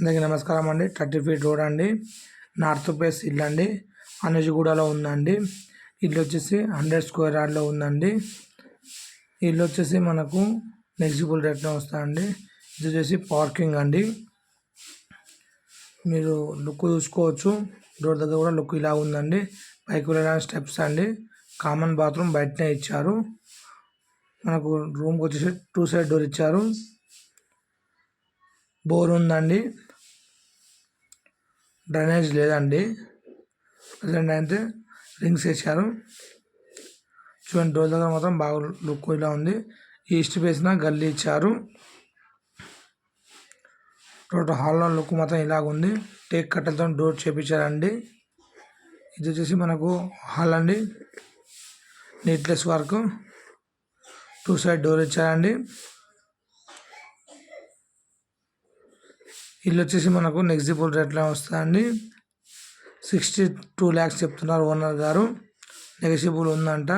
అందరికీ నమస్కారం అండి. థర్టీ ఫీట్ రోడ్ అండి. నార్త్ ప్లేస్ ఇల్లు అండి. అనజిగూడలో ఉందండి. ఇల్లు వచ్చేసి హండ్రెడ్ స్క్వేర్ యార్డ్లో ఉందండి. ఇల్లు వచ్చేసి మనకు నెక్సిబుల్ రేట్లో వస్తాయండి ఇది వచ్చేసి పార్కింగ్ అండి. మీరు లుక్ చూసుకోవచ్చు. డోర్ దగ్గర కూడా లుక్ ఇలా ఉందండి. పైకి వెళ్ళడానికి స్టెప్స్ అండి. కామన్ బాత్రూమ్ బయటనే ఇచ్చారు. మనకు రూమ్కి వచ్చేసి టూ సైడ్ డోర్ ఇచ్చారు. బోర్ ఉందండి. డ్రైనేజ్ లేదండి. ప్రజెంట్ అయితే రింగ్స్ వేసారు చూడండి డోర్ దగ్గర మాత్రం బాగా లుక్ ఇలా ఉంది. ఈస్ట్ వేసిన గల్లీ ఇచ్చారు. టోటల్ హాల్లో లుక్ మాత్రం ఇలాగ ఉంది. టేక్ కట్టెలతో డోర్ చేపించారండి. ఇది వచ్చేసి మనకు హాల్ అండి. Neatless work. Two side door ఇచ్చారండి. ఇల్లు వచ్చేసి మనకు నెక్సిబుల్ ఎట్లా వస్తుందండి సిక్స్టీ టూ ల్యాక్స్ చెప్తున్నారు ఓనర్ గారు. నెగసిబుల్ ఉందంట.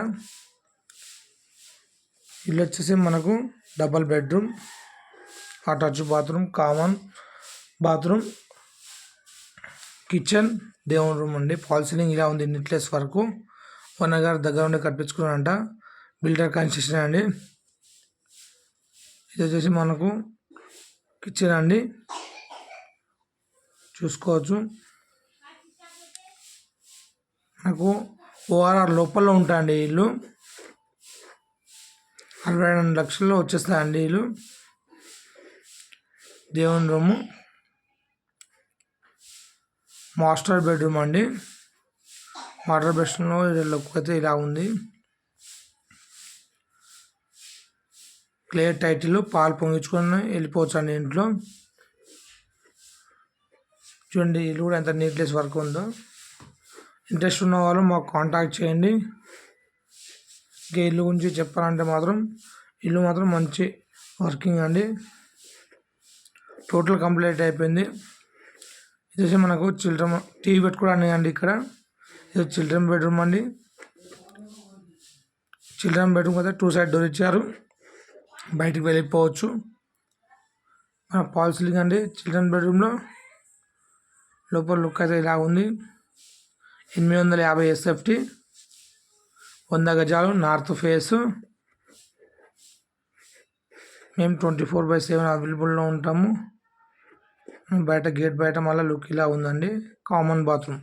ఇల్లు వచ్చేసి మనకు double bedroom attach bathroom common bathroom kitchen దేవుని రూమ్ అండి. ఫాల్ సీలింగ్ ఇలా ఉంది నిట్లెస్ వరకు. ఓనర్ గారు దగ్గర ఉండి కట్టించుకున్నారంట. బిల్డర్ కన్స్ట్రక్షన్ అండి. ఇది వచ్చేసి మనకు కిచెన్ అండి. చూసుకోవచ్చు. నాకు ఓఆర్ఆర్ లోపల ఉంటాయండి ఇల్లు. అరవై రెండు లక్షల్లో వచ్చేస్తాయండి ఇల్లు. దేవుని రూము. మాస్టర్ బెడ్రూమ్ అండి. వాటర్ బెడ్రూమ్లో లుక్ అయితే ఇలా ఉంది. క్లియర్ టైటిల్ పాలు పొంగించుకొని వెళ్ళిపోవచ్చు అండి ఇంట్లో. చూడండి ఇల్లు కూడా ఎంత నీట్లెస్ వర్క్ ఉందో. ఇంట్రెస్ట్ ఉన్న వాళ్ళు మాకు కాంటాక్ట్ చేయండి. ఇంకా ఇల్లు గురించి చెప్పాలంటే మాత్రం ఇల్లు మాత్రం మంచి వర్కింగ్ అండి. టోటల్ కంప్లీట్ అయిపోయింది. ఇది మనకు చిల్డ్రన్ టీవీ పెట్టుకోవడానికి అండి ఇక్కడ. ఇది చిల్డ్రన్ బెడ్రూమ్ అండి. చిల్డ్రన్ బెడ్రూమ్ అయితే టూ సైడ్ డోర్ ఇచ్చారు. బయటికి వెళ్ళిపోవచ్చు. మన పాల్ సీలింగ్ అండి చిల్డ్రన్ బెడ్రూమ్లో. లోపల లుక్ అయితే ఇలా ఉంది. ఎనిమిది వందల యాభై ఎస్ఎఫ్టీ వంద గజాలు నార్త్ ఫేస్. మేము ట్వంటీ ఫోర్ బై సెవెన్ అవైలబుల్లో ఉంటాము. బయట గేట్ బయట మళ్ళీ లుక్ ఇలా ఉందండి. Common bathroom.